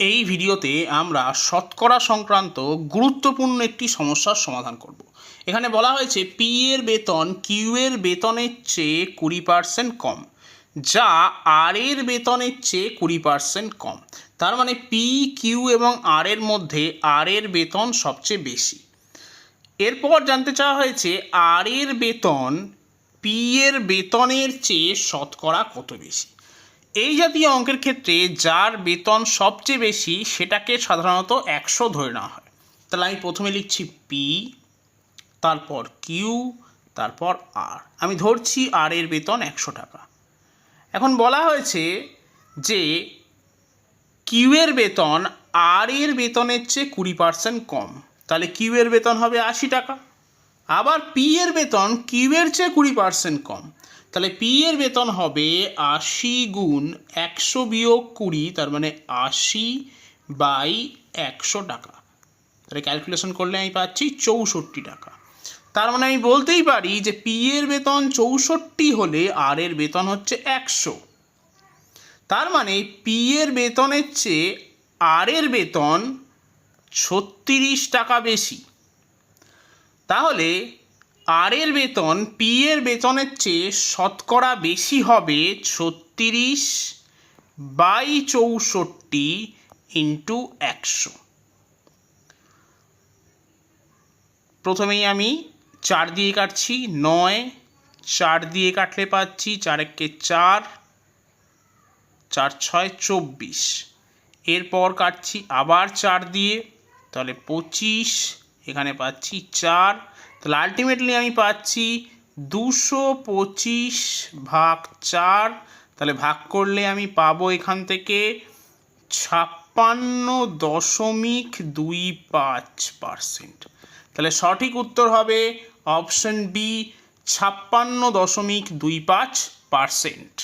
এই ভিডিওতে আমরা শতকরা সংক্রান্ত গুরুত্বপূর্ণ একটি সমস্যার সমাধান করব। এখানে বলা হয়েছে পি এর বেতন কিউ এর বেতনের চেয়ে কুড়ি পার্সেন্ট কম, যা আর এর বেতনের চেয়ে কুড়ি পার্সেন্ট কম। তার মানে পি কিউ এবং আর এর মধ্যে আর এর বেতন সবচেয়ে বেশি। এরপর জানতে চাওয়া হয়েছে আর এর বেতন পি এর বেতনের চেয়ে শতকরা কত বেশি? এই জাতীয় অঙ্কের ক্ষেত্রে যার বেতন সবচেয়ে বেশি, সেটাকে সাধারণত একশো ধরে নেওয়া হয়। তাহলে আমি প্রথমে লিখছি পি তারপর কিউ তারপর আর আমি ধরছি আর এর বেতন একশো টাকা। এখন বলা হয়েছে যে কিউ এর বেতন আর এর বেতনের চেয়ে কুড়ি পার্সেন্ট কম। তাহলে কিউ এর বেতন হবে আশি টাকা। আবার পি এর বেতন কিউ এর চেয়ে কুড়ি পার্সেন্ট কম। তাহলে পি এর বেতন হবে আশি গুণ একশো বিয়োগ কুড়ি, তার মানে আশি বাই একশো টাকা। তাহলে ক্যালকুলেশন করলে আমি পাচ্ছি চৌষট্টি টাকা। তার মানে আমি বলতেই পারি যে পি এর বেতন চৌষট্টি হলে আর এর বেতন হচ্ছে একশো। তার মানে পি এর বেতনের চেয়ে আর এর বেতন ছত্রিশ টাকা বেশি। তাহলে আর এর বেতন পি এর বেতনের চেয়ে শতকরা বেশি হবে ছত্রিশ বাই চৌষট্টি ইন্টু একশো। প্রথমেই আমি চার দিয়ে কাটছি নয়, চার দিয়ে কাটলে পাচ্ছি চার একে চার চার ছয় চব্বিশ। এরপর কাটছি আবার চার দিয়ে, তাহলে পঁচিশ, এখানে পাচ্ছি চার তাহলে আলটিমেটলি আমি পাচ্ছি দুশো পঁচিশ ভাগ চার, তাহলে ভাগ করলে আমি পাবো এখান থেকে ছাপ্পান্ন দশমিক দুই পাঁচ পার্সেন্ট তাহলে সঠিক উত্তর হবে অপশন বি ছাপ্পান্ন দশমিক দুই পাঁচ পার্সেন্ট